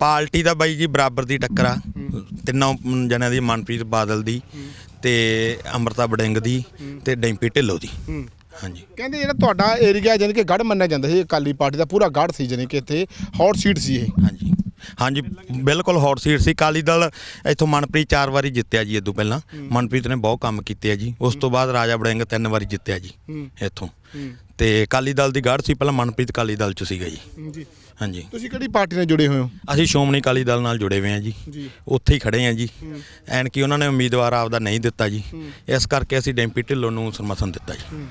Party ਦਾ ਬਾਈ ਜੀ ਬਰਾਬਰ ਦੀ ਟੱਕਰ ਆ। ਤਿੰਨੋਂ ਜਣਿਆਂ ਦੀ ਮਨਪ੍ਰੀਤ ਬਾਦਲ ਦੀ ਤੇ ਅੰਮ੍ਰਿਤਾ ਬੜਿੰਗ ਦੀ ਤੇ ਡੈਂਪੀ ਢਿੱਲੋਂ ਦੀ। ਹਾਂਜੀ। ਕਹਿੰਦੇ ਜਿਹੜਾ ਤੁਹਾਡਾ ਏਰੀਆ ਜਾਨੀ ਕਿ ਗੜ ਮੰਨਿਆ ਜਾਂਦਾ ਸੀ ਅਕਾਲੀ ਪਾਰਟੀ ਦਾ ਪੂਰਾ ਗੜ ਸੀ ਜਾਨੀ ਕਿ ਇੱਥੇ ਹੌਟ ਸੀਟ ਸੀ ਇਹ। ਹਾਂਜੀ। ਹਾਂਜੀ ਬਿਲਕੁਲ ਹੌਟ ਸੀਟ ਸੀ। ਕਾਲੀ ਦਲ ਇੱਥੋਂ ਮਨਪ੍ਰੀਤ ਚਾਰ ਵਾਰੀ ਜਿੱਤਿਆ ਜੀ ਇਦੋਂ ਪਹਿਲਾਂ। ਮਨਪ੍ਰੀਤ ਨੇ ਬਹੁਤ ਕੰਮ ਕੀਤੇ ਆ ਜੀ। ਉਸ ਤੋਂ ਬਾਅਦ ਰਾਜਾ ਬੜਿੰਗ ਤਿੰਨ ਵਾਰੀ ਜਿੱਤਿਆ ਜੀ ਇੱਥੋਂ। ਤੇ ਕਾਲੀ ਦਲ ਦੀ ਗੜ੍ਹ ਸੀ ਪਹਿਲਾਂ ਮਨਪ੍ਰੀਤ ਕਾਲੀ ਦਲ ਚ ਸੀਗਾ ਜੀ। ਹਾਂਜੀ। ਤੁਸੀਂ ਕਿਹੜੀ ਪਾਰਟੀ ਨਾਲ ਜੁੜੇ ਹੋਏ ਹੋ? ਅਸੀਂ ਸ਼੍ਰੋਮਣੀ ਅਕਾਲੀ ਦਲ ਨਾਲ ਜੁੜੇ ਹੋਏ ਹਾਂ ਜੀ। ਉੱਥੇ ਹੀ ਖੜੇ ਹਾਂ ਜੀ। ਐਨ ਕਿ ਉਹਨਾਂ ਨੇ ਉਮੀਦਵਾਰ ਆਪਦਾ ਨਹੀਂ ਦਿੱਤਾ ਜੀ। ਇਸ ਕਰਕੇ ਅਸੀਂ ਡੈਂਪੀ ਢਿੱਲੋਂ ਨੂੰ ਸਮਰਥਨ ਦਿੱਤਾ ਜੀ।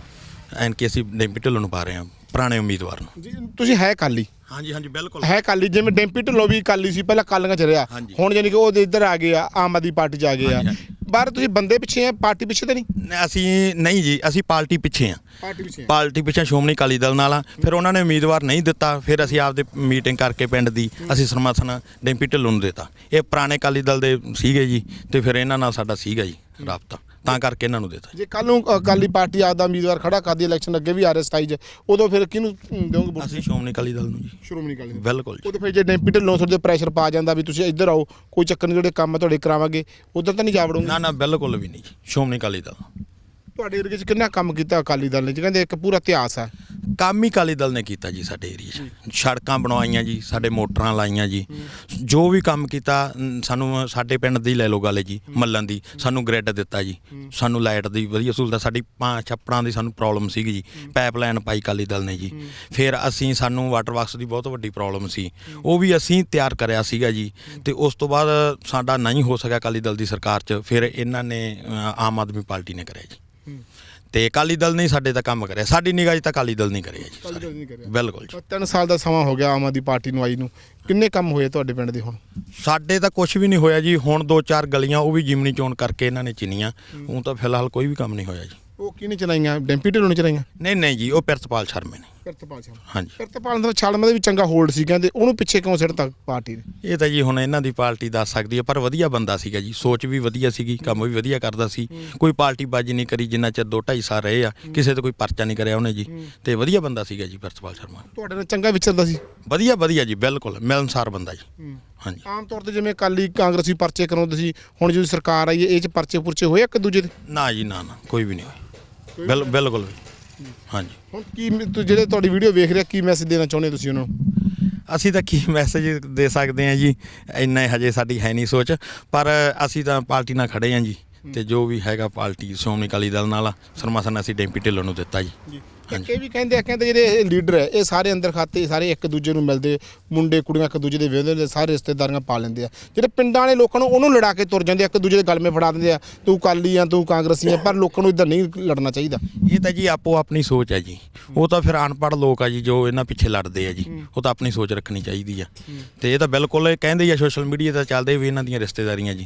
ਐਨ ਕਿ ਅਸੀਂ ਡੈਂਪੀ ਢਿੱਲੋਂ ਨੂੰ ਪਾ ਰਹੇ ਹਾਂ। ਪੁਰਾਣੇ ਉਮੀਦਵਾਰ ਨੂੰ। ਜੀ ਤੁਸੀਂ ਹੈ ਕਾਲੀ ਹਾਂਜੀ ਹਾਂਜੀ ਬਿਲਕੁਲ। ਹੈ ਕਾਲੀ ਜਿਵੇਂ ਡੈਂਪੀ ਢਿੱਲੋਂ ਵੀ ਕਾਲੀ ਸੀ ਪਹਿਲਾਂ ਕਾਲੀਆਂ ਚ ਰਿਹਾ। ਹਾਂਜੀ। ਹੁਣ ਜਾਨੀ ਕਿ ਉਹ ਇੱਧਰ ਆ ਗਏ ਆ ਆਮ ਆਦਮੀ ਪਾਰਟੀ ਚ ਆ ਗਏ ਆ। ਹਾਂਜੀ। ਬਾਹਰ ਤੁਸੀਂ ਬੰਦੇ ਪਿੱਛੇ ਆ ਪਾਰਟੀ ਪਿੱਛੇ ਤਾਂ ਨਹੀਂ? ਅਸੀਂ ਨਹੀਂ ਜੀ ਅਸੀਂ ਪਾਰਟੀ ਪਿੱਛੇ ਆ। ਪਾਰਟੀ ਪਿੱਛੇ ਪਾਰਟੀ ਪਿੱਛੇ ਸ਼੍ਰੋਮਣੀ ਅਕਾਲੀ ਦਲ ਨਾਲ ਆ। ਫਿਰ ਉਹਨਾਂ ਨੇ ਉਮੀਦਵਾਰ ਨਹੀਂ ਦਿੱਤਾ ਫਿਰ ਅਸੀਂ ਆਪਦੇ ਮੀਟਿੰਗ ਕਰਕੇ ਪਿੰਡ ਦੀ ਅਸੀਂ ਸਮਰਥਨ ਡੈਂਪੀ ਢਿੱਲੋਂ ਨੂੰ ਦਿੱਤਾ। ਇਹ ਪੁਰਾਣੇ ਅਕਾਲੀ ਦਲ ਦੇ ਸੀਗੇ ਜੀ ਤੇ ਫਿਰ ਇਹਨਾਂ ਨਾਲ ਸਾਡਾ ਸੀਗਾ ਜੀ ਰਾਬਤਾ। ਤਾਂ ਕਰਕੇ ਇਹਨਾਂ ਨੂੰ ਦਿੱਤਾ। ਜੇ ਕੱਲ ਨੂੰ ਅਕਾਲੀ ਪਾਰਟੀ ਆਪਦਾ ਉਮੀਦਵਾਰ ਖੜਾ ਕਰਦੀ ਇਲੈਕਸ਼ਨ ਅੱਗੇ ਵੀ ਆ ਰਿਹਾ 27 ਚ ਉਦੋਂ ਫਿਰ ਕਿਹਨੂੰ ਦਿਓਗੇ ਵੋਟ? ਅਸੀਂ ਸ਼੍ਰੋਮਣੀ ਅਕਾਲੀ ਦਲ ਨੂੰ ਜੀ। ਸ਼੍ਰੋਮਣੀ ਅਕਾਲੀ ਦਲ। ਬਿਲਕੁਲ ਜੀ। ਉਦੋਂ ਫਿਰ ਜੇ ਡੈਂਪੀ ਢਿੱਲੋਂ ਤੁਹਾਡੇ ਪ੍ਰੈਸ਼ਰ ਪਾ ਜਾਂਦਾ ਵੀ ਤੁਸੀਂ ਇੱਧਰ ਆਓ ਕੋਈ ਚੱਕਰ ਨਹੀਂ ਜਿਹੜੇ ਕੰਮ ਤੁਹਾਡੇ ਕਰਾਵਾਂਗੇ ਉਧਰ ਤਾਂ ਨਹੀਂ ਜਾ ਵੜੋਗੇ? ਨਾ ਨਾ ਬਿਲਕੁਲ ਵੀ ਨਹੀਂ ਜੀ ਸ਼੍ਰੋਮਣੀ ਅਕਾਲੀ ਦਲ। ਤੁਹਾਡੇ ਏਰੀਏ 'ਚ ਕਿੰਨਾ ਕੰਮ ਕੀਤਾ ਅਕਾਲੀ ਦਲ ਨੇ ਜੀ? ਕਹਿੰਦੇ ਇੱਕ ਪੂਰਾ ਇਤਿਹਾਸ ਹੈ ਕੰਮ ਹੀ ਅਕਾਲੀ ਦਲ ਨੇ ਕੀਤਾ ਜੀ ਸਾਡੇ ਏਰੀਆ 'ਚ। ਸੜਕਾਂ ਬਣਵਾਈਆਂ ਜੀ, ਸਾਡੇ ਮੋਟਰਾਂ ਲਾਈਆਂ ਜੀ। ਜੋ ਵੀ ਕੰਮ ਕੀਤਾ ਸਾਨੂੰ ਸਾਡੇ ਪਿੰਡ ਦੀ ਲੈ ਲਓ ਗੱਲ ਜੀ, ਮੱਲਣ ਦੀ, ਸਾਨੂੰ ਗ੍ਰਿਡ ਦਿੱਤਾ ਜੀ। ਸਾਨੂੰ ਲਾਈਟ ਦੀ ਵਧੀਆ ਸਹੂਲਤ, ਸਾਡੀ ਪਾਂ, ਛੱਪੜਾਂ ਦੀ ਸਾਨੂੰ ਪ੍ਰੋਬਲਮ ਸੀਗੀ ਜੀ। ਪਾਈਪਲਾਈਨ ਪਾਈ ਅਕਾਲੀ ਦਲ ਨੇ ਜੀ। ਫਿਰ ਅਸੀਂ, ਸਾਨੂੰ ਵਾਟਰ ਵਰਕਸ ਦੀ ਬਹੁਤ ਵੱਡੀ ਪ੍ਰੋਬਲਮ ਸੀ। ਉਹ ਵੀ ਅਸੀਂ ਤਿਆਰ ਕਰਿਆ ਸੀਗਾ ਜੀ। ਤੇ ਉਸ ਤੋਂ ਬਾਅਦ ਸਾਡਾ ਨਹੀਂ ਹੋ ਸਕਿਆ ਅਕਾਲੀ ਦਲ ਦੀ ਸਰਕਾਰ 'ਚ, ਫਿਰ ਇਹਨਾਂ ਨੇ ਆਮ ਆਦਮੀ ਪਾਰਟੀ ਨੇ ਕਰਿਆ ਜੀ। ਤੇ ਅਕਾਲੀ ਦਲ ਨੇ ਸਾਡੇ ਤਾਂ ਕੰਮ ਕਰਿਆ। ਸਾਡੀ ਨਿਗਾਹ 'ਚ ਤਾਂ ਅਕਾਲੀ ਦਲ ਨਹੀਂ ਕਰਿਆ ਜੀ ਅਕਾਲੀ ਦਲ ਨਹੀਂ ਕਰਿਆ। ਬਿਲਕੁਲ ਜੀ। ਤਿੰਨ ਸਾਲ ਦਾ ਸਮਾਂ ਹੋ ਗਿਆ ਆਮ ਆਦਮੀ ਪਾਰਟੀ ਨੂੰ ਆਈ ਨੂੰ। ਕਿੰਨੇ ਕੰਮ ਹੋਏ ਤੁਹਾਡੇ ਪਿੰਡ ਦੇ ਹੁਣ? ਸਾਡੇ ਤਾਂ ਕੁਝ ਵੀ ਨਹੀਂ ਹੋਇਆ ਜੀ। ਹੁਣ ਦੋ ਚਾਰ ਗਲੀਆਂ ਉਹ ਵੀ ਜਿਮਨੀ ਚੋਣ ਕਰਕੇ ਇਹਨਾਂ ਨੇ ਚਿੰਨੀਆਂ ਉਹ ਤਾਂ ਫਿਲਹਾਲ ਕੋਈ ਵੀ ਕੰਮ ਨਹੀਂ ਹੋਇਆ ਜੀ। ਉਹ ਕਿਹਨੇ ਚਲਾਈਆਂ? ਡੈਂਪੀ ਢਿੱਲੋਂ ਨੇ ਚਲਾਈਆਂ? ਨਹੀਂ ਨਹੀਂ ਜੀ ਉਹ ਪਿਰਤਪਾਲ ਸ਼ਰਮੇ ਨੇ। ਕਿਰਤਪਾਲ ਸਿੰਘ ਹਾਂਜੀ। ਕਿਰਤਪਾਲ ਦਾ ਛਾਲਮਾ ਦਾ ਵੀ ਚੰਗਾ ਹੋਲਡ ਸੀ ਕਹਿੰਦੇ ਉਹਨੂੰ ਪਿੱਛੇ ਕਿਉਂ ਸਿੱਟਤਾ ਪਾਰਟੀ ਨੇ? ਇਹ ਤਾਂ ਜੀ ਹੁਣ ਇਹਨਾਂ ਦੀ ਪਾਰਟੀ ਦੱਸ ਸਕਦੀ ਹੈ ਪਰ ਵਧੀਆ ਬੰਦਾ ਸੀਗਾ ਜੀ। ਸੋਚ ਵੀ ਵਧੀਆ ਸੀਗੀ ਕੰਮ ਵੀ ਵਧੀਆ ਕਰਦਾ ਸੀ। ਕੋਈ ਪਾਰਟੀ ਬਾਜੀ ਨਹੀਂ ਕਰੀ ਜਿੰਨਾ ਚਿਰ ਦੋ ਢਾਈ ਸਾਲ ਰਹੇ ਆ ਕਿਸੇ ਤੇ ਕੋਈ ਪਰਚਾ ਨਹੀਂ ਕਰਿਆ ਉਹਨੇ ਜੀ। ਤੇ ਵਧੀਆ ਬੰਦਾ ਸੀਗਾ ਜੀ ਪਿਰਤਪਾਲ ਸ਼ਰਮਾ। ਤੁਹਾਡੇ ਨਾਲ ਚੰਗਾ ਵਿਚਰਦਾ ਸੀ? ਵਧੀਆ ਵਧੀਆ ਜੀ ਬਿਲਕੁਲ ਮਿਲਨਸਾਰ ਬੰਦਾ ਜੀ। ਹਾਂਜੀ। ਆਮ ਤੌਰ ਤੇ ਜਿਵੇਂ ਅਕਾਲੀ ਕਾਂਗਰਸੀ ਪਰਚੇ ਕਰਾਉਂਦੇ ਸੀ ਹੁਣ ਜਦੋਂ ਸਰਕਾਰ ਆਈ ਹੈ ਇਹ ਚ ਪਰਚੇ ਪੁਰਚੇ ਹੋਏ ਇੱਕ ਦੂਜੇ ਦੇ? ਨਾ ਜੀ ਨਾ ਨਾ ਕੋਈ ਵੀ ਨਹੀਂ ਹੋਇਆ। ਬਿਲ ਬਿਲਕੁਲ ਵੀ। ਹਾਂਜੀ। ਹੁਣ ਕੀ ਮ- ਤੁ- ਜਿਹੜੇ ਤੁਹਾਡੀ ਵੀਡੀਓ ਵੇਖ ਰਿਹਾ ਕੀ ਮੈਸੇਜ ਦੇਣਾ ਚਾਹੁੰਦੇ ਤੁਸੀਂ ਉਹਨਾਂ ਨੂੰ? ਅਸੀਂ ਤਾਂ ਕੀ ਮੈਸੇਜ ਦੇ ਸਕਦੇ ਹਾਂ ਜੀ? ਇੰਨਾ ਹਜੇ ਸਾਡੀ ਹੈ ਨਹੀਂ ਸੋਚ। ਪਰ ਅਸੀਂ ਤਾਂ ਪਾਰਟੀ ਨਾਲ ਖੜੇ ਹਾਂ ਜੀ। ਤੇ ਜੋ ਵੀ ਹੈਗਾ ਪਾਰਟੀ ਸ਼੍ਰੋਮਣੀ ਅਕਾਲੀ ਦਲ ਨਾਲ ਸਰਮਾਸਨ ਅਸੀਂ ਡੈਂਪੀ ਢਿੱਲੋਂ ਨੂੰ ਦਿੱਤਾ ਜੀ। ਇਹ ਵੀ ਕਹਿੰਦੇ ਆ ਕਹਿੰਦੇ ਜਿਹੜੇ ਇਹ ਲੀਡਰ ਹੈ ਇਹ ਸਾਰੇ ਅੰਦਰ ਖਾਤੇ ਸਾਰੇ ਇੱਕ ਦੂਜੇ ਨੂੰ ਮਿਲਦੇ ਮੁੰਡੇ ਕੁੜੀਆਂ ਇੱਕ ਦੂਜੇ ਦੇ ਵਿਆਹੁੰਦੇ ਨੇ ਸਾਰੇ ਰਿਸ਼ਤੇਦਾਰੀਆਂ ਪਾ ਲੈਂਦੇ ਆ। ਜਿਹੜੇ ਪਿੰਡਾਂ ਵਾਲੇ ਲੋਕਾਂ ਨੂੰ ਉਹਨੂੰ ਲੜਾ ਕੇ ਤੁਰ ਜਾਂਦੇ ਆ ਇੱਕ ਦੂਜੇ ਦੇ ਗਲ ਮੇ ਫੜਾ ਦਿੰਦੇ ਆ ਤੂੰ ਕਾਲੀ ਆ ਤੂੰ ਕਾਂਗਰਸੀ ਆ ਪਰ ਲੋਕਾਂ ਨੂੰ ਇਦਾਂ ਨਹੀਂ ਲੜਨਾ ਚਾਹੀਦਾ। ਇਹ ਤਾਂ ਜੀ ਆਪੋ ਆਪਣੀ ਸੋਚ ਹੈ ਜੀ। ਉਹ ਤਾਂ ਫਿਰ ਅਨਪੜ੍ਹ ਲੋਕ ਆ ਜੀ ਜੋ ਇਹਨਾਂ ਪਿੱਛੇ ਲੜਦੇ ਆ ਜੀ। ਉਹ ਤਾਂ ਆਪਣੀ ਸੋਚ ਰੱਖਣੀ ਚਾਹੀਦੀ ਆ। ਤੇ ਇਹ ਤਾਂ ਬਿਲਕੁਲ ਇਹ ਕਹਿੰਦੇ ਆ ਸੋਸ਼ਲ ਮੀਡੀਆ ਤੇ ਚੱਲਦੇ ਵੀ ਇਹਨਾਂ ਦੀਆਂ ਰਿਸ਼ਤੇਦਾਰੀਆਂ ਜੀ।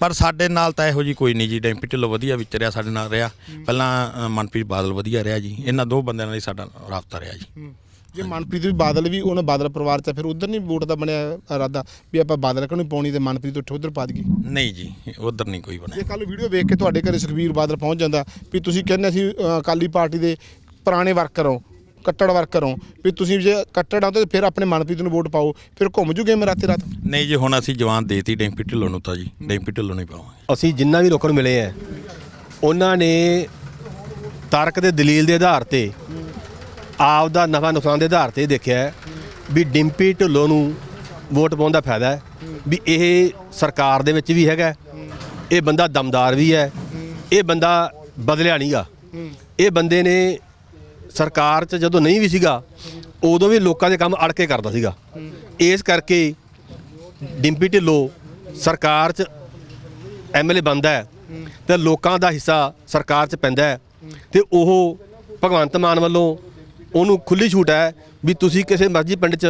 ਪਰ ਸਾਡੇ ਨਾਲ ਤਾਂ ਇਹੋ ਜੀ ਕੋਈ ਨਹੀਂ ਜੀ ਡੈਂਪੀ ਢਿੱਲੋਂ ਵਧੀਆ ਵਿਚਰਿਆ ਸਾਡੇ ਨਾਲ ਰਿਹਾ। ਪਹਿਲਾਂ ਅ, ਮਨਪ੍ਰੀਤ ਬਾਦਲ ਵਧੀਆ ਰਿਹਾ ਜੀ। ਇਹਨਾਂ ਦੋ ਬੰਦਿਆਂ ਨਾਲ ਹੀ ਸਾਡਾ ਰਾਬਤਾ ਰਿਹਾ ਜੀ। ਜੇ ਮਨਪ੍ਰੀਤ ਵੀ ਬਾਦਲ ਵੀ ਉਹਨਾਂ ਬਾਦਲ ਪਰਿਵਾਰ ਚ ਆ, ਫਿਰ ਉਧਰ ਨਹੀਂ ਵੋਟ ਦਾ ਬਣਿਆ ਇਰਾਦਾ ਵੀ ਆਪਾਂ ਬਾਦਲ ਕਿਉਂ ਨਹੀਂ ਪਾਉਣੀ ਤੇ ਮਨਪ੍ਰੀਤ ਉੱਠ ਉਧਰ ਪਾ ਦਈਏ? ਨਹੀਂ ਜੀ ਉਧਰ ਨਹੀਂ ਕੋਈ ਬਣਿਆ। ਜੇ ਕੱਲ ਵੀਡੀਓ ਵੇਖ ਕੇ ਤੁਹਾਡੇ ਘਰੇ ਸੁਖਬੀਰ ਬਾਦਲ ਪਹੁੰਚ ਜਾਂਦਾ ਵੀ ਤੁਸੀਂ ਕਹਿੰਦੇ ਸੀ ਅਕਾਲੀ ਪਾਰਟੀ ਦੇ ਪੁਰਾਣੇ ਵਰਕਰ ਹੋ ਕੱਟੜ ਵਰਕਰ ਹੋ ਵੀ ਤੁਸੀਂ ਜੇ ਕੱਟੜ ਆ ਤਾਂ ਫਿਰ ਆਪਣੇ ਮਨਪ੍ਰੀਤ ਨੂੰ ਵੋਟ ਪਾਓ ਫਿਰ ਘੁੰਮ ਜੂਗੇ ਮੈਂ ਰਾਤੇ ਰਾਤ? ਨਹੀਂ ਜੀ ਹੁਣ ਅਸੀਂ ਜਵਾਨ ਦੇਤੀ ਡੈਂਪੀ ਢਿੱਲੋਂ ਨੂੰ ਤਾਂ ਜੀ ਡੈਂਪੀ ਢਿੱਲੋਂ ਨਹੀਂ ਪਾਵਾਂਗੇ। ਅਸੀਂ ਜਿੰਨਾ ਵੀ ਲੋਕਾਂ ਨੂੰ ਮਿਲੇ ਆ ਉਹਨਾਂ ਨੇ ਤਰਕ ਦੇ ਦਲੀਲ ਦੇ ਆਧਾਰ ਤੇ ਆਪ ਦਾ ਨਫਾ ਨੁਕਸਾਨ ਦੇ ਆਧਾਰ ਤੇ ਦੇਖਿਆ ਵੀ ਡਿੰਪੀ ਢਿੱਲੋਂ ਨੂੰ ਵੋਟ ਪਾਉਣ ਦਾ ਫਾਇਦਾ ਹੈ, ਵੀ ਇਹ ਸਰਕਾਰ ਦੇ ਵਿੱਚ ਵੀ ਹੈਗਾ ਇਹ ਬੰਦਾ ਦਮਦਾਰ ਵੀ ਹੈ, ਇਹ ਬੰਦਾ ਬਦਲਿਆ ਨਹੀਂਗਾ ਇਹ ਬੰਦੇ ਨੇ ਸਰਕਾਰ 'ਚ ਜਦੋਂ ਨਹੀਂ ਵੀ ਸੀਗਾ, ਉਦੋਂ ਵੀ ਲੋਕਾਂ ਦੇ ਕੰਮ ਅੜ ਕੇ ਕਰਦਾ ਸੀਗਾ। ਇਸ ਕਰਕੇ ਡਿੰਪੀ ਢਿੱਲੋਂ ਸਰਕਾਰ 'ਚ ਐਮਐਲਏ ਬਣਦਾ ਹੈ ਤੇ ਲੋਕਾਂ ਦਾ ਹਿੱਸਾ ਸਰਕਾਰ 'ਚ ਪੈਂਦਾ ਹੈ। ਤੇ ਉਹ ਭਗਵੰਤ ਮਾਨ ਵੱਲੋਂ ਉਹਨੂੰ ਖੁੱਲੀ ਛੂਟ ਹੈ ਵੀ ਤੁਸੀਂ ਕਿਸੇ ਮਰਜ਼ੀ ਪਿੰਡ 'ਚ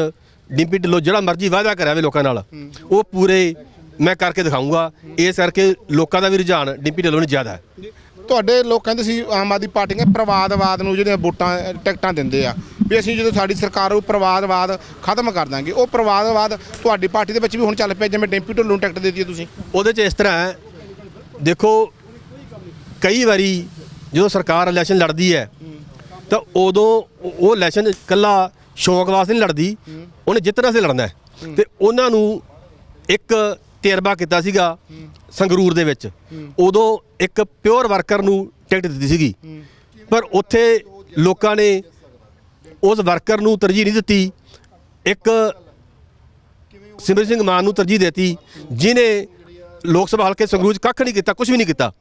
ਡਿੰਪੀ ਢਿੱਲੋਂ ਜਿਹੜਾ ਮਰਜ਼ੀ ਵਾਅਦਾ ਕਰਿਆ ਵੇ ਲੋਕਾਂ ਨਾਲ ਉਹ ਪੂਰੇ ਮੈਂ ਕਰਕੇ ਦਿਖਾਊਂਗਾ। ਇਸ ਕਰਕੇ ਲੋਕਾਂ ਦਾ ਵੀ ਰੁਝਾਨ ਡਿੰਪੀ ਢਿੱਲੋਂ ਨੂੰ ਜ਼ਿਆਦਾ ਹੈ। ਤੁਹਾਡੇ ਲੋਕ ਕਹਿੰਦੇ ਸੀ ਆਮ ਆਦਮੀ ਪਾਰਟੀ ਨੇ ਪ੍ਰਵਾਦਵਾਦ ਨੂੰ ਜਿਹੜੀਆਂ ਵੋਟਾਂ ਟਿਕਟਾਂ ਦਿੰਦੇ ਆ ਵੀ ਅਸੀਂ ਜਦੋਂ ਸਾਡੀ ਸਰਕਾਰ ਉਹ ਪ੍ਰਵਾਦਵਾਦ ਖਤਮ ਕਰ ਦਾਂਗੇ। ਉਹ ਪ੍ਰਵਾਦਵਾਦ ਤੁਹਾਡੀ ਪਾਰਟੀ ਦੇ ਵਿੱਚ ਵੀ ਹੁਣ ਚੱਲ ਪਿਆ ਜਿਵੇਂ ਡੈਂਪੀ ਢਿੱਲੋਂ ਨੂੰ ਟਿਕਟ ਦੇ ਦਿੱਤੀ ਤੁਸੀਂ। ਉਹਦੇ 'ਚ ਇਸ ਤਰ੍ਹਾਂ ਦੇਖੋ ਕਈ ਵਾਰੀ ਜਦੋਂ ਸਰਕਾਰ ਇਲੈਕਸ਼ਨ ਲੜਦੀ ਹੈ, ਤਾਂ ਉਦੋਂ ਉਹ- ਇਲੈਕਸ਼ਨ ਇਕੱਲਾ ਸ਼ੌਕ ਵਾਸਤੇ ਨਹੀਂ ਲੜਦੀ, ਉਹਨੇ ਜਿੱਤਣ ਵਾਸਤੇ ਲੜਨਾ ਹੈ। ਤੇ ਉਹਨਾਂ ਨੂੰ ਇੱਕ ਤਜਰਬਾ ਕੀਤਾ ਸੀਗਾ ਸੰਗਰੂਰ ਦੇ ਵਿੱਚ। ਉਦੋਂ ਇੱਕ ਪਿਓਰ ਵਰਕਰ ਨੂੰ ਟਿਕਟ ਦਿੱਤੀ ਸੀਗੀ। ਪਰ ਉੱਥੇ ਲੋਕਾਂ ਨੇ ਉਸ ਵਰਕਰ ਨੂੰ ਤਰਜੀਹ ਨਹੀਂ ਦਿੱਤੀ। ਇੱਕ ਸਿਮਰਨ ਸਿੰਘ ਮਾਨ ਨੂੰ ਤਰਜੀਹ ਦਿੱਤੀ ਜਿਨੇ ਲੋਕ ਸਭਾ ਹਲਕੇ ਸੰਗਰੂਰ ਕੱਖ ਨਹੀਂ ਕੀਤਾ ਕੁਝ ਵੀ ਨਹੀਂ ਕੀਤਾ।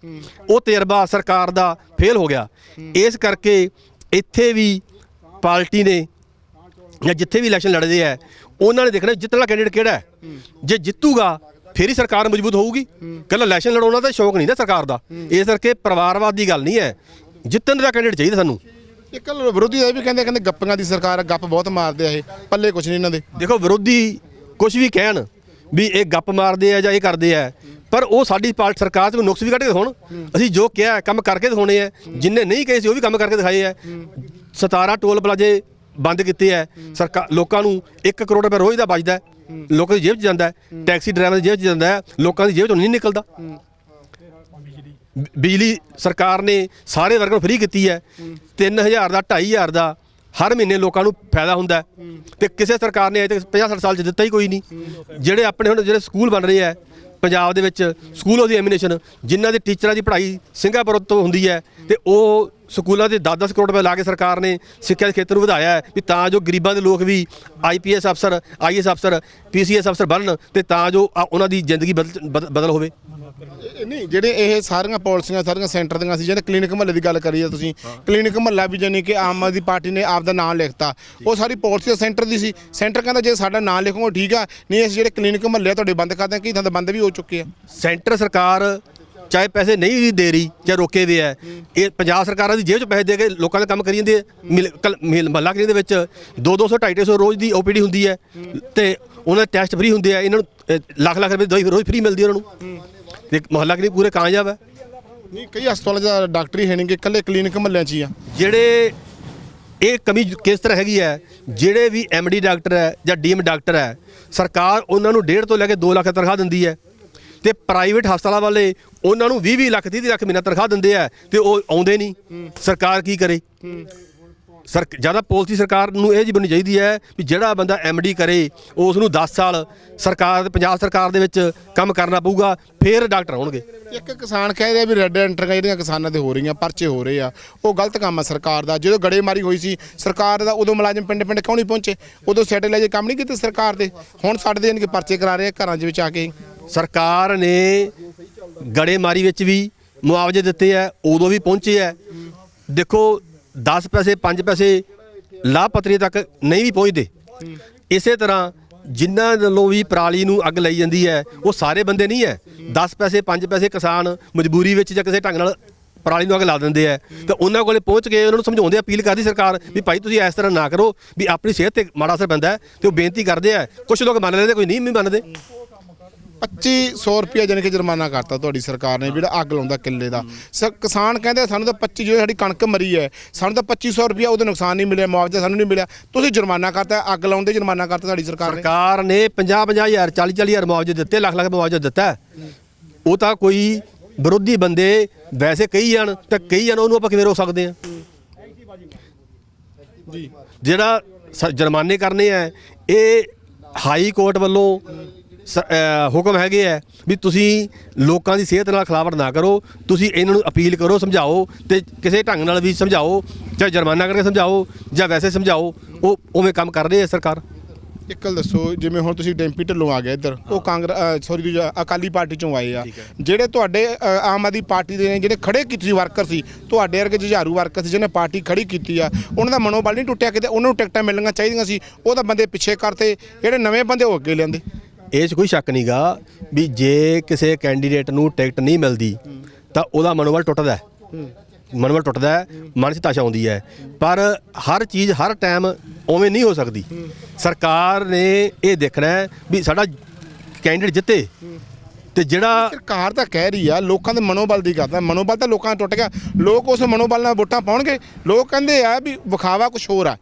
ਉਹ ਤਜਰਬਾ ਸਰਕਾਰ ਦਾ ਫੇਲ ਹੋ ਗਿਆ। ਇਸ ਕਰਕੇ ਇੱਥੇ ਵੀ ਪਾਰਟੀ ਨੇ ਜਾਂ ਜਿੱਥੇ ਵੀ ਇਲੈਕਸ਼ਨ ਲੜਦੇ ਆ ਉਹਨਾਂ ਨੇ ਦੇਖਣਾ ਜਿੱਤਣ ਕੈਂਡੀਡੇਟ ਕਿਹੜਾ ਹੈ। ਜੇ ਜਿੱਤੂਗਾ ਫਿਰ ਹੀ ਸਰਕਾਰ ਮਜ਼ਬੂਤ ਹੋਊਗੀ। ਕੱਲਾ ਇਲੈਕਸ਼ਨ ਲੜਾਉਣਾ ਤਾਂ ਸ਼ੌਕ ਨਹੀਂ ਨਾ ਸਰਕਾਰ ਦਾ। ਇਸ ਕਰਕੇ ਪਰਿਵਾਰਵਾਦ ਦੀ ਗੱਲ ਨਹੀਂ ਹੈ। ਜਿੱਤਣ ਦਾ ਕੈਂਡੀਡੇਟ ਚਾਹੀਦਾ ਸਾਨੂੰ। ਇੱਕ ਵਿਰੋਧੀ ਇਹ ਵੀ ਕਹਿੰਦੇ ਕਹਿੰਦੇ ਗੱਪਾਂ ਦੀ ਸਰਕਾਰ ਆ ਗੱਪ ਬਹੁਤ ਮਾਰਦੇ ਆ ਇਹ। ਪੱਲੇ ਕੁਛ ਨਹੀਂ ਇਹਨਾਂ ਦੇ। ਦੇਖੋ ਵਿਰੋਧੀ ਕੁਝ ਵੀ ਕਹਿਣ ਵੀ ਇਹ ਗੱਪ ਮਾਰਦੇ ਆ ਜਾਂ ਇਹ ਕਰਦੇ ਆ ਪਰ ਉਹ ਸਾਡੀ ਪਾਰਟੀ ਸਰਕਾਰ ਚ ਕੋਈ ਨੁਕਸ ਵੀ ਕੱਢ ਕੇ ਦਿਖਾਉਣ। ਅਸੀਂ ਜੋ ਕਿਹਾ ਕੰਮ ਕਰਕੇ ਦਿਖਾਉਣੇ ਆ ਜਿੰਨੇ ਨਹੀਂ ਕਹੇ ਸੀ, ਉਹ ਵੀ ਕੰਮ ਕਰਕੇ ਦਿਖਾਏ ਆ 17 ਟੋਲ ਪਲਾਜੇ ਬੰਦ ਕੀਤੇ ਆ ਸਰਕਾਰ ਲੋਕਾਂ ਨੂੰ 1 ਕਰੋੜ ਰੁਪਏ ਰੋਜ਼ ਦਾ ਬਚਦਾ ਲੋਕਾਂ ਦੀ ਜੇਬ 'ਚ ਜਾਂਦਾ ਟੈਕਸੀ ਡਰਾਈਵਰ ਦੀ ਜੇਬ 'ਚ ਜਾਂਦਾ ਹੈ। ਲੋਕਾਂ ਦੀ ਜੇਬ 'ਚੋਂ ਨਹੀਂ ਨਿਕਲਦਾ। ਬ- ਬਿਜਲੀ ਸਰਕਾਰ ਨੇ ਸਾਰੇ ਵਰਗ ਨੂੰ ਫ੍ਰੀ ਕੀਤੀ ਹੈ। 3000 ਦਾ 2500 ਦਾ ਹਰ ਮਹੀਨੇ ਲੋਕਾਂ ਨੂੰ ਫਾਇਦਾ ਹੁੰਦਾ ਹੈ। ਤੇ ਕਿਸੇ ਸਰਕਾਰ ਨੇ ਅਜੇ ਤੱਕ 50 60 ਸਾਲ ਚ ਦਿੱਤਾ ਹੀ ਕੋਈ ਨਹੀਂ। ਜਿਹੜੇ ਆਪਣੇ ਹੁਣ ਜਿਹੜੇ ਸਕੂਲ ਬਣ ਰਹੇ ਆ ਪੰਜਾਬ ਦੇ ਵਿੱਚ ਸਕੂਲ ਉਹਦੀ ਐਮੀਨੇਸ਼ਨ ਜਿਨ੍ਹਾਂ ਦੇ ਟੀਚਰਾਂ ਦੀ ਪੜ੍ਹਾਈ ਸਿੰਗਾਪੁਰ ਤੋਂ ਹੁੰਦੀ ਹੈ, ਤੇ ਉਹ ਸਕੂਲਾਂ ਦੇ 10-10 ਕਰੋੜ ਰੁਪਏ ਲਾ ਕੇ ਸਰਕਾਰ ਨੇ ਸਿੱਖਿਆ ਦੇ ਖੇਤਰ ਨੂੰ ਵਧਾਇਆ ਹੈ, ਵੀ ਤਾਂ ਜੋ ਗਰੀਬਾਂ ਦੇ ਲੋਕ ਵੀ ਆਈਪੀਐਸ ਅਫਸਰ ਆਈਐਸ ਅਫਸਰ ਪੀਸੀਐਸ ਅਫਸਰ ਬਣਨ, ਤੇ ਤਾਂ ਜੋ ਆ- ਉਹਨਾਂ ਦੀ ਜ਼ਿੰਦਗੀ ਬਦਲ ਬਦ- ਬਦਲ ਹੋਵੇ। ਇਹ ਨਹੀਂ ਜਿਹੜੇ ਇਹ ਸਾਰੀਆਂ ਪਾਲਿਸੀਆਂ ਸਾਰੀਆਂ ਸੈਂਟਰ ਦੀਆਂ ਸੀ ਜਿਹੜੇ ਕਲੀਨਿਕ ਮਹੱਲੇ ਦੀ ਗੱਲ ਕਰੀ ਆ ਤੁਸੀਂ ਕਲੀਨਿਕ ਮਹੱਲਾ ਵੀ ਜਾਨੀ ਕਿ ਆਮ ਆਦਮੀ ਪਾਰਟੀ ਨੇ ਆਪ ਦਾ ਨਾਮ ਲਿਖਤਾ। ਉਹ ਸਾਰੀ ਪਾਲਿਸੀ ਸੈਂਟਰ ਦੀ ਸੀ। ਸੈਂਟਰ ਕਹਿੰਦਾ ਜੇ ਸਾਡਾ ਨਾਮ ਲਿਖੋਗੇ ਠੀਕ ਆ ਨਹੀਂ ਅਸੀਂ ਜਿਹੜੇ ਕਲੀਨਿਕ ਮਹੱਲੇ ਤੁਹਾਡੇ ਬੰਦ ਕਰਦੇ ਕੀ ਥਾਂ ਤੇ ਬੰਦ ਵੀ ਹੋ ਚੁੱਕੇ ਆ। ਸੈਂਟਰ ਸਰਕਾਰ ਚਾਹੇ ਪੈਸੇ ਨਹੀਂ ਵੀ ਦੇ ਰਹੀ ਜਾਂ ਰੋਕੇ ਵੇ ਹੈ ਇਹ ਪੰਜਾਬ ਸਰਕਾਰਾਂ ਦੀ ਜੇਬ 'ਚ ਪੈਸੇ ਦੇ ਕੇ ਲੋਕਾਂ ਦੇ ਕੰਮ ਕਰੀ ਜਾਂਦੇ ਆ ਮਿਲ- ਕਲ- ਮਿਲ- ਮਹੱਲਾ ਕਲੀਨਿਕ ਦੇ ਵਿੱਚ 2-200 250 ਰੋਜ਼ ਦੀ ਓਪੀਡੀ ਹੁੰਦੀ ਹੈ ਤੇ ਉਹਨਾਂ ਦੇ ਟੈਸਟ ਫ੍ਰੀ ਹੁੰਦੇ ਆ ਇਹਨਾਂ ਨੂੰ ਲੱਖ ਲੱਖ ਰੁਪਏ ਦਵਾਈ ਰੋਜ਼ ਫ੍ਰੀ ਮਿਲਦੀ ਹੈ ਉਹਨਾਂ ਨੂੰ। ਤੇ ਮਹੱਲਾ ਕਲੀਨਿਕ ਪੂਰੇ ਕਾਮਯਾਬ ਹੈ ਨਹੀਂ ਕਈ ਹਸਪਤਾਲਾਂ 'ਚ ਡਾਕਟਰ ਹੀ ਹੈ ਨਹੀਂ ਕਿ ਇਕੱਲੇ ਕਲੀਨਿਕ ਮਹੱਲਿਆਂ 'ਚ ਹੀ ਆ। ਜਿਹੜੇ ਇਹ ਕਮੀ ਕਿਸ ਤਰ੍ਹਾਂ ਹੈਗੀ ਹੈ ਜਿਹੜੇ ਵੀ ਐਮਡੀ ਡਾਕਟਰ ਹੈ ਜਾਂ ਡੀਐਮ ਡਾਕਟਰ ਹੈ ਸਰਕਾਰ ਉਹਨਾਂ ਨੂੰ 1.5 ਤੋਂ ਲੈ ਕੇ 2 ਲੱਖ ਤਨਖਾਹ ਦਿੰਦੀ ਹੈ ਤੇ ਪ੍ਰਾਈਵੇਟ ਹਸਪਤਾਲਾਂ ਵਾਲੇ ਉਹਨਾਂ ਨੂੰ 20 20 ਲੱਖ 30 ਲੱਖ ਮਹੀਨਾ ਤਨਖਾਹ ਦਿੰਦੇ ਆ ਤੇ ਉਹ ਆਉਂਦੇ ਨਹੀਂ। ਸਰਕਾਰ ਕੀ ਕਰੇ? ਸਰ ਜ਼ਿਆਦਾ ਪਾਲਿਸੀ ਸਰਕਾਰ ਨੂੰ ਇਹ ਜੀ ਬਣਨੀ ਚਾਹੀਦੀ ਹੈ ਵੀ ਜਿਹੜਾ ਬੰਦਾ ਐਮਡੀ ਕਰੇ ਉਸ ਨੂੰ 10 ਸਾਲ ਸਰਕਾਰ ਪੰਜਾਬ ਸਰਕਾਰ ਦੇ ਵਿੱਚ ਕੰਮ ਕਰਨਾ ਪਊਗਾ ਫੇਰ ਡਾਕਟਰ ਆਉਣਗੇ। ਇੱਕ ਕਿਸਾਨ ਕਹਿ ਰਿਹਾ ਵੀ ਰੈੱਡ ਐਂਟਰੀਆਂ ਜਿਹੜੀਆਂ ਕਿਸਾਨਾਂ ਦੇ ਹੋ ਰਹੀਆਂ ਪਰਚੇ ਹੋ ਰਹੇ ਆ ਉਹ ਗਲਤ ਕੰਮ ਆ ਸਰਕਾਰ ਦਾ। ਜਦੋਂ ਗੜੇਮਾਰੀ ਹੋਈ ਸੀ ਸਰਕਾਰ ਦਾ ਉਦੋਂ ਮੁਲਾਜ਼ਮ ਪਿੰਡ ਪਿੰਡ ਕਿਉਂ ਨਹੀਂ ਪਹੁੰਚੇ? ਉਦੋਂ ਸੈਟੇਲਾਈਜ਼ ਕੰਮ ਨਹੀਂ ਕੀਤੇ ਸਰਕਾਰ ਦੇ। ਹੁਣ ਸਾਡੇ ਦੇ ਇਨਕੇ ਪਰਚੇ ਕਰਾ ਰਹੇ ਆ ਘਰਾਂ ਦੇ ਵਿੱਚ ਆ ਕੇ। ਸਰਕਾਰ ਨੇ ਗੜੇਮਾਰੀ ਵਿੱਚ ਵੀ ਮੁਆਵਜ਼ੇ ਦਿੱਤੇ ਆ ਉਦੋਂ ਵੀ ਪਹੁੰਚੇ ਆ। ਦੇਖੋ 10 ਪੈਸੇ 5 ਪੈਸੇ ਲਾਭਪਤਰੀ ਤੱਕ ਨਹੀਂ ਵੀ ਪਹੁੰਚਦੇ। ਇਸੇ ਤਰ੍ਹਾਂ ਜਿਨ੍ਹਾਂ ਵੱਲੋਂ ਵੀ ਪਰਾਲੀ ਨੂੰ ਅੱਗ ਲਈ ਜਾਂਦੀ ਹੈ, ਉਹ ਸਾਰੇ ਬੰਦੇ ਨਹੀਂ ਹੈ। 10 ਪੈਸੇ 5 ਪੈਸੇ ਕਿਸਾਨ ਮਜਬੂਰੀ ਵਿੱਚ ਜਾਂ ਕਿਸੇ ਢੰਗ ਨਾਲ ਪਰਾਲੀ ਨੂੰ ਅੱਗ ਲਾ ਦਿੰਦੇ ਆ ਤਾਂ ਉਹਨਾਂ ਕੋਲੇ ਪਹੁੰਚ ਕੇ ਉਹਨਾਂ ਨੂੰ ਸਮਝਾਉਂਦੇ ਅਪੀਲ ਕਰਦੀ ਸਰਕਾਰ ਵੀ ਭਾਈ ਤੁਸੀਂ ਇਸ ਤਰ੍ਹਾਂ ਨਾ ਕਰੋ, ਵੀ ਆਪਣੀ ਸਿਹਤ ਤੇ ਮਾੜਾ ਅਸਰ ਪੈਂਦਾ ਹੈ ਤੇ ਉਹ ਬੇਨਤੀ ਕਰਦੇ ਆ। ਕੁਝ ਲੋਕ ਮੰਨ ਲੈਂਦੇ, ਕੋਈ ਨਹੀਂ ਵੀ ਮੰਨਦੇ। 2500 ਰੁਪਏ ਜਾਨੀ ਕਿ ਜੁਰਮਾਨਾ ਕਰਤਾ ਤੁਹਾਡੀ ਸਰਕਾਰ ਨੇ ਜਿਹੜਾ ਅੱਗ ਲਾਉਂਦਾ ਕਿੱਲੇ ਦਾ। ਸ- ਕਿਸਾਨ ਕਹਿੰਦੇ ਸਾਨੂੰ ਤਾਂ 25 ਜੋ ਸਾਡੀ ਕਣਕ ਮਰੀ ਹੈ ਸਾਨੂੰ ਤਾਂ 2500 ਰੁਪਏ ਉਹਦੇ ਨੁਕਸਾਨ ਨਹੀਂ ਮਿਲਿਆ ਮੁਆਵਜ਼ਾ ਸਾਨੂੰ ਨਹੀਂ ਮਿਲਿਆ। ਤੁਸੀਂ ਜੁਰਮਾਨਾ ਕਰਤਾ ਅੱਗ ਲਾਉਣ ਦੇ ਜੁਰਮਾਨਾ ਕਰਤਾ ਤੁਹਾਡੀ ਸਰਕਾਰ ਨੇ। ਸਰਕਾਰ ਨੇ 50 50 ਹਜ਼ਾਰ 40 40 ਹਜ਼ਾਰ ਮੁਆਵਜ਼ੇ ਦਿੱਤੇ ਲੱਖ ਲੱਖ ਮੁਆਵਜ਼ਾ ਦਿੱਤਾ। ਉਹ ਤਾਂ ਕੋਈ ਵਿਰੋਧੀ ਬੰਦੇ ਵੈਸੇ ਕਹੀ ਜਾਣ ਤਾਂ ਕਹੀ ਜਾਣ ਉਹਨੂੰ ਆਪਾਂ ਕਿਵੇਂ ਰੋਕ ਸਕਦੇ ਆ ਜੀ। ਜਿਹੜਾ ਜੁਰਮਾਨੇ ਕਰਨੇ ਆ ਇਹ ਹਾਈ ਕੋਰਟ ਵੱਲੋਂ ਸ- ਅਹ ਹੁਕਮ ਹੈਗੇ ਆ ਵੀ ਤੁਸੀਂ ਲੋਕਾਂ ਦੀ ਸਿਹਤ ਨਾਲ ਖਿਲਾਫੜ ਨਾ ਕਰੋ ਤੁਸੀਂ ਇਹਨਾਂ ਨੂੰ ਅਪੀਲ ਕਰੋ ਸਮਝਾਓ ਤੇ ਕਿਸੇ ਢੰਗ ਨਾਲ ਵੀ ਸਮਝਾਓ ਚਾਹੇ ਜੁਰਮਾਨਾ ਕਰਕੇ ਸਮਝਾਓ ਜਾਂ ਵੈਸੇ ਸਮਝਾਓ ਉਹ ਉਵੇਂ ਕੰਮ ਕਰ ਰਹੀ ਹੈ ਸਰਕਾਰ। ਇੱਕ ਗੱਲ ਦੱਸੋ ਜਿਵੇਂ ਹੁਣ ਤੁਸੀਂ ਡੈਂਪੀ ਢਿੱਲੋਂ ਆ ਗਏ ਇੱਧਰ ਉਹ ਕਾਂਗਰਸ ਸੌਰੀ ਦੂਜਾ ਅਕਾਲੀ ਪਾਰਟੀ ਚੋਂ ਆਏ ਆ। ਜਿਹੜੇ ਤੁਹਾਡੇ ਅ, ਆਮ ਆਦਮੀ ਪਾਰਟੀ ਦੇ ਨੇ ਜਿਹੜੇ ਖੜੇ ਕੀਤੇ ਸੀ ਵਰਕਰ ਸੀ ਤੁਹਾਡੇ ਵਰਗੇ ਜੁਝਾਰੂ ਵਰਕਰ ਸੀ ਜਿਹਨੇ ਪਾਰਟੀ ਖੜੀ ਕੀਤੀ ਆ ਉਹਨਾਂ ਦਾ ਮਨੋਬਲ ਨਹੀਂ ਟੁੱਟਿਆ ਕਿਤੇ ਉਹਨਾਂ ਨੂੰ ਟਿਕਟਾਂ ਮਿਲਣੀਆਂ ਚਾਹੀਦੀਆਂ ਸੀ ਉਹ ਤਾਂ ਬੰਦੇ ਪਿੱਛੇ ਕਰਤੇ ਜਿਹੜੇ ਨਵੇਂ ਬੰਦੇ ਉਹ ਅੱਗੇ ਲਿਆਂਦੇ। ਇਹ 'ਚ ਕੋਈ ਸ਼ੱਕ ਨਹੀਂਗਾ ਵੀ ਜੇ ਕਿਸੇ ਕੈਂਡੀਡੇਟ ਨੂੰ ਟਿਕਟ ਨਹੀਂ ਮਿਲਦੀ, ਤਾਂ ਉਹਦਾ ਮਨੋਬਲ ਟੁੱਟਦਾ ਹੈ। ਮਨੋਬਲ ਟੁੱਟਦਾ ਹੈ, ਮਨ 'ਚ ਤਾਸ਼ਾ ਆਉਂਦੀ ਹੈ। ਪਰ ਹਰ ਚੀਜ਼, ਹਰ ਟਾਈਮ ਉਵੇਂ ਨਹੀਂ ਹੋ ਸਕਦੀ। ਸਰਕਾਰ ਨੇ ਇਹ ਦੇਖਣਾ ਹੈ ਵੀ ਸਾਡਾ ਕੈਂਡੀਡੇਟ ਜਿੱਤੇ ਤੇ ਜਿਹੜਾ ਸਰਕਾਰ ਤਾਂ ਕਹਿ ਰਹੀ ਆ, ਲੋਕਾਂ ਦੇ ਮਨੋਬਲ ਦੀ ਗੱਲ ਹੈ ਮਨੋਬਲ ਤਾਂ ਲੋਕਾਂ ਦਾ ਟੁੱਟ ਗਿਆ। ਲੋਕ ਉਸ ਮਨੋਬਲ ਨਾਲ ਵੋਟਾਂ ਪਾਉਣਗੇ। ਲੋਕ ਕਹਿੰਦੇ ਆ ਵੀ ਵਿਖਾਵਾ ਕੁਝ ਹੋਰ ਆ।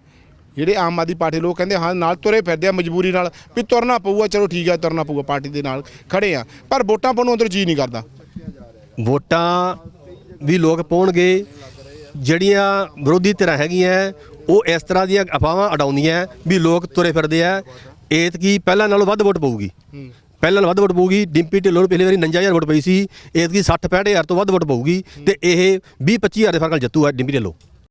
ਜਿਹੜੇ ਆਮ ਆਦਮੀ ਪਾਰਟੀ ਲੋਕ ਕਹਿੰਦੇ ਹਾਂ ਨਾਲ ਤੁਰੇ ਫਿਰਦੇ ਆ ਮਜਬੂਰੀ ਨਾਲ ਵੀ ਤੁਰਨਾ ਪਊਗਾ ਚਲੋ ਠੀਕ ਆ ਤੁਰਨਾ ਪਊਗਾ ਪਾਰਟੀ ਦੇ ਨਾਲ ਖੜੇ ਆ। ਪਰ ਵੋਟਾਂ ਪਾਉਣ ਨੂੰ ਅੰਦਰ ਜੀ ਨਹੀਂ ਕਰਦਾ। ਵੋਟਾਂ ਵੀ ਲੋਕ ਪਾਉਣਗੇ ਜਿਹੜੀਆਂ ਵਿਰੋਧੀ ਧਿਰਾਂ ਹੈਗੀਆਂ ਉਹ ਇਸ ਤਰ੍ਹਾਂ ਦੀਆਂ ਅਫਵਾਹਾਂ ਉਡਾਉਂਦੀਆਂ ਵੀ ਲੋਕ ਤੁਰੇ ਫਿਰਦੇ ਆ। ਕੀ ਪਹਿਲਾਂ ਨਾਲੋਂ ਵੱਧ ਵੋਟ ਪਊਗੀ। ਪਹਿਲਾਂ ਨਾਲੋਂ ਵੱਧ ਵੋਟ ਪਊਗੀ। ਡਿੰਪੀ ਢਿੱਲੋਂ ਨੂੰ ਪਿਛਲੀ ਵਾਰੀ 59000 ਵੋਟ ਪਈ ਸੀ। ਐਤਕੀ 60 65000 ਤੋਂ ਵੱਧ ਵੋਟ ਪਊਗੀ। ਤੇ ਇਹ 20 25000 ਦੇ ਫ਼ਰਕ ਨਾਲ ਜਿੱਤੂ ਹੈ ਡਿੰਪੀ ਢਿੱਲੋਂ।